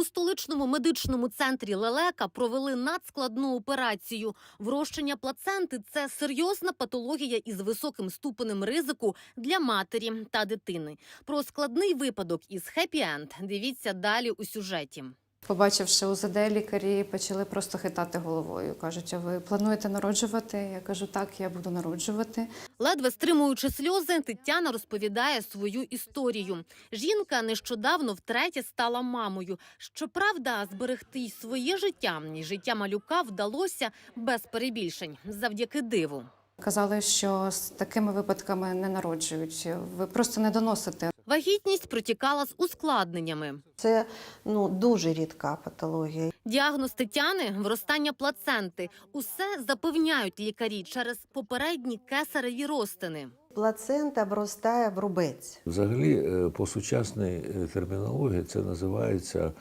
У столичному медичному центрі Лелека провели надскладну операцію. Врощення плаценти це серйозна патологія із високим ступенем ризику для матері та дитини. Про складний випадок із хеппі-енд дивіться далі у сюжеті. Побачивши УЗД, лікарі почали просто хитати головою. Кажуть, а ви плануєте народжувати? Я кажу, так, я буду народжувати. Ледве стримуючи сльози, Тетяна розповідає свою історію. Жінка нещодавно втретє стала мамою. Щоправда, зберегти й своє життя і життя малюка вдалося без перебільшень завдяки диву. Казали, що з такими випадками не народжують. Ви просто не доносите. Вагітність протікала з ускладненнями. Це ну дуже рідка патологія. Діагноз Тетяни виростання плаценти. Усе запевняють лікарі через попередні кесареві розтини. Плацента вростає в рубець. Взагалі, е, по сучасній е, термінології це називається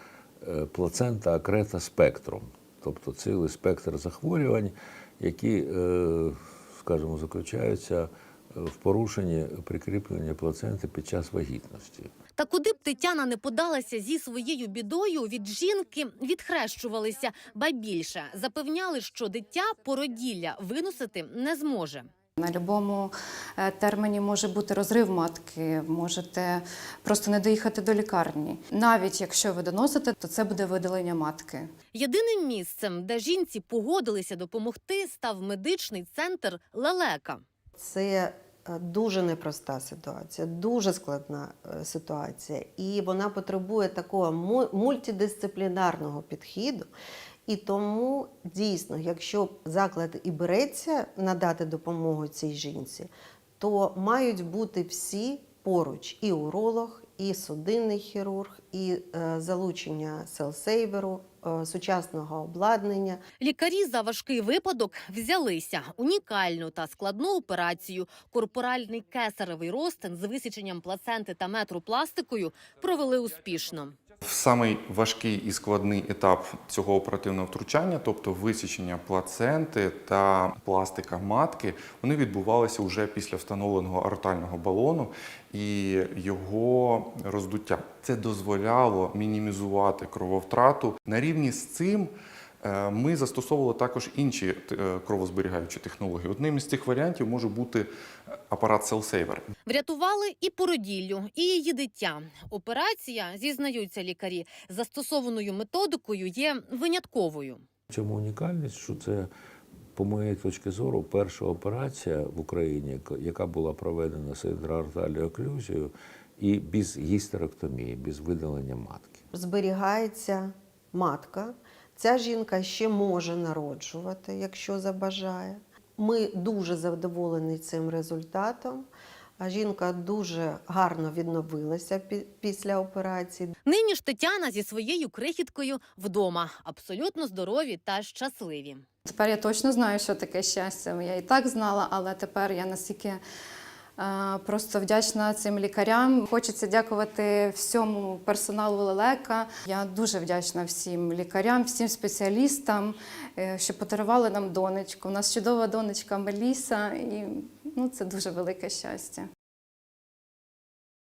е, плацента акрета спектром, тобто цілий спектр захворювань, які, скажімо, заключаються в порушенні прикріплення плаценти під час вагітності. Та куди б Тетяна не подалася зі своєю бідою, від жінки відхрещувалися, ба більше запевняли, що дитя породілля виносити не зможе. На будь-якому терміні може бути розрив матки, можете просто не доїхати до лікарні. Навіть якщо ви доносите, то це буде видалення матки. Єдиним місцем, де жінці погодилися допомогти, став медичний центр Лелека. Це е, дуже непроста ситуація, дуже складна е, ситуація, і вона потребує такого му- мультидисциплінарного підходу. І тому дійсно, якщо заклад і береться надати допомогу цій жінці, то мають бути всі поруч: і уролог, і судинний хірург, і е, залучення селсейверу, сучасного обладнання. Лікарі за важкий випадок взялися унікальну та складну операцію. Корпоральний кесаревий ростин з висіченням плаценти та метропластикою провели успішно. Самий важкий і складний етап цього оперативного втручання, тобто висічення плаценти та пластика матки, вони відбувалися вже після встановленого артального балону і його роздуття. Це дозволяло мінімізувати крововтрату. На рівні з цим ми застосовували також інші е, кровозберігаючі технології. Одним із цих варіантів може бути апарат Cellsaver. Врятували і породіллю, і її дитя. Операція, зізнаються лікарі, застосованою методикою є винятковою. В Чому унікальність, що це, по моєї точки зору, перша операція в Україні, яка- яка була проведена з інтраортальною оклюзією і без гістеректомії, без видалення матки. зберігається матка. Ця жінка ще може народжувати, якщо забажає. Ми дуже задоволені цим результатом. А жінка дуже гарно відновилася після операції. Нині ж Тетяна зі своєю крихіткою вдома, абсолютно здорові та щасливі. Тепер я точно знаю, що таке щастя. Я і так знала, але тепер я настільки просто вдячна цим лікарям. Хочеться дякувати всьому персоналу Лелека. Я дуже вдячна всім лікарям, всім спеціалістам, е, що подарували нам донечку. У нас чудова донечка Меліса, і ну, це дуже велике щастя.